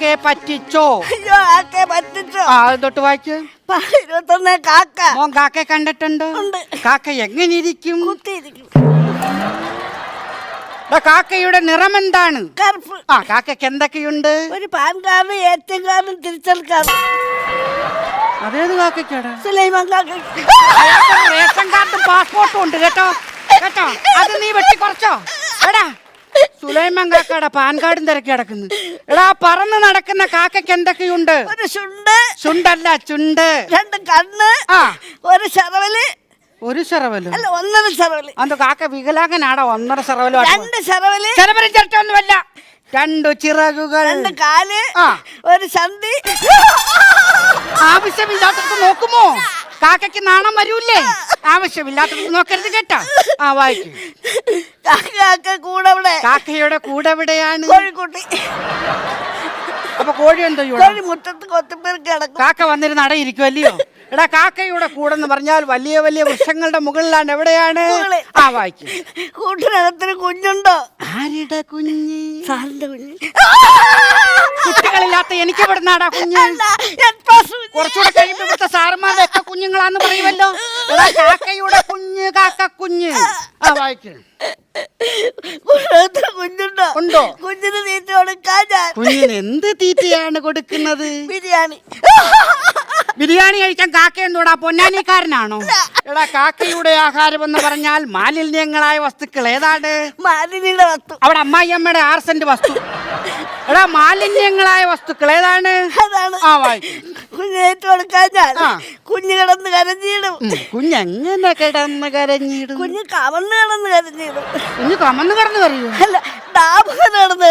കാക്കയെ പറ്റിച്ചോ? അയ്യോ ആക്കെ പറ്റിച്ചോ? ആ തൊട്ട് വായിക്ക്. ഇരുപത്തൊന്ന് കാക്ക. മോൻ കാക്കയെ കണ്ടിട്ടുണ്ടോ. ഉണ്ട്. കാക്ക എങ്ങനെ ഇരിക്കും കുത്തിയിരിക്കും കാക്കയുടെ നിറം എന്താണ്? കറുപ്പ്. ആ കാക്കയ്ക്ക് എന്തൊക്കെയുണ്ട്? ഒരു പാൻ എം കാർഡും തിരിച്ചൽ കാർഡ്. അതേത് കാക്കയ്ക്കാടാ? സുലൈമാൻ കാക്ക. അയാൾക്ക് റേഷൻ കാർഡും പാസ്പോർട്ടും ഉണ്ട് കേട്ടോ? കേട്ടോ? അത് നീ വെട്ടി കുറച്ചോ എടാ സുലൈമാൻ കാക്കയുടെ പാൻ കാർഡും തിരക്കി കിടക്കുന്നു എടാ പറന്ന് നടക്കുന്ന കാക്കയ്ക്ക് എന്തൊക്കെയുണ്ട്? ഒരു ചുണ്ട്. ചുണ്ടല്ല ചുണ്ട്. രണ്ട് കണ്ണ്. ആ. ഒരു ശറവൽ. ഒരു ശറവലും. അല്ല ഒന്നര ശറവൽ. അത് കാക്ക വികലാംഗനാടോ ഒന്നര ശറവലും രണ്ട് ശറവൽ. ശരവരും ചിരട്ടൊന്നുമല്ല. രണ്ടു ചിറകുകൾ. രണ്ട് കാൽ. ആ. ഒരു സന്ധി ആവശ്യമില്ലാത്തടത്ത് നോക്കുമോ? കാക്കയ്ക്ക് നാണം വരൂല്ലേ? ആവശ്യമില്ലാത്ത നോക്കരുത് കേട്ടോ. ആ വായിക്കും. കാക്ക കൂടെ കാക്കയുടെ കൂടെ എവിടെയാണ് കോഴിക്കുട്ടി. അപ്പൊ കോഴി എന്തോ കോഴി മുറ്റത്ത് കൊത്തിപ്പേർക്ക് കിടക്കും. കാക്ക വന്നിരുന്ന് അടയിരിക്കും അല്ലയോ എടാ കാക്കയുടെ കൂടെന്ന് പറഞ്ഞാൽ വലിയ വലിയ വൃക്ഷങ്ങളുടെ മുകളിലാണ്. എവിടെയാണ്. ആ വായിക്കും. കൂട്ടിനകത്തൊരു കുഞ്ഞുണ്ടോ? ആരുടെ കുഞ്ഞ്? സാറിന്റെ കുഞ്ഞ്. കുട്ടികളില്ലാത്ത എനിക്ക് ഇവിടുന്നാടാ കുഞ്ഞ്? കുറച്ചുകൂടെ കഴിയുമ്പോ സാറന്മാരുടെ ഒക്കെ കുഞ്ഞുങ്ങളാന്ന് പറയുമല്ലോ കാക്കയുടെ കുഞ്ഞ് കാക്ക കുഞ്ഞ്. ആ വായിക്ക്. കൂട്ടിനകത്തൊരു കുഞ്ഞുണ്ടോ? ഉണ്ടോ? കുഞ്ഞിന് തീറ്റ കൊടുക്കാൻ ഞാൻ കുഞ്ഞിന് എന്ത് തീറ്റയാണ് കൊടുക്കുന്നത്? ബിരിയാണി. ബിരിയാണി കഴിക്കാൻ കാക്ക എന്തോടാ പൊന്നാനിക്കാരനാണോ? എടാ കാക്കയുടെ ആഹാരം എന്ന് പറഞ്ഞാൽ മാലിന്യങ്ങളായ വസ്തുക്കൾ. ഏതാണ് മാലിന്യയുടെ വസ്തു. അവിടെ അമ്മായിയമ്മയുടെ അമ്മയുടെ സെന്റ് വസ്തു. എടാ മാലിന്യങ്ങളായ വസ്തുക്കൾ. ഏതാണ്? അതാണ്. ആ വായിക്കും. കുഞ്ഞേറ്റ് കൊടുക്കാൻ ഞാൻ. കുഞ്ഞ് കിടന്ന് കരഞ്ഞിടും. കുഞ്ഞെങ്ങനെ കിടന്ന് കരഞ്ഞിടും? കുഞ്ഞ് കമന്ന് കിടന്ന് കരഞ്ഞിടും. കുഞ്ഞ് കമന്ന് കിടന്ന് കരയൂ അല്ല ഡാബ് കിടന്ന്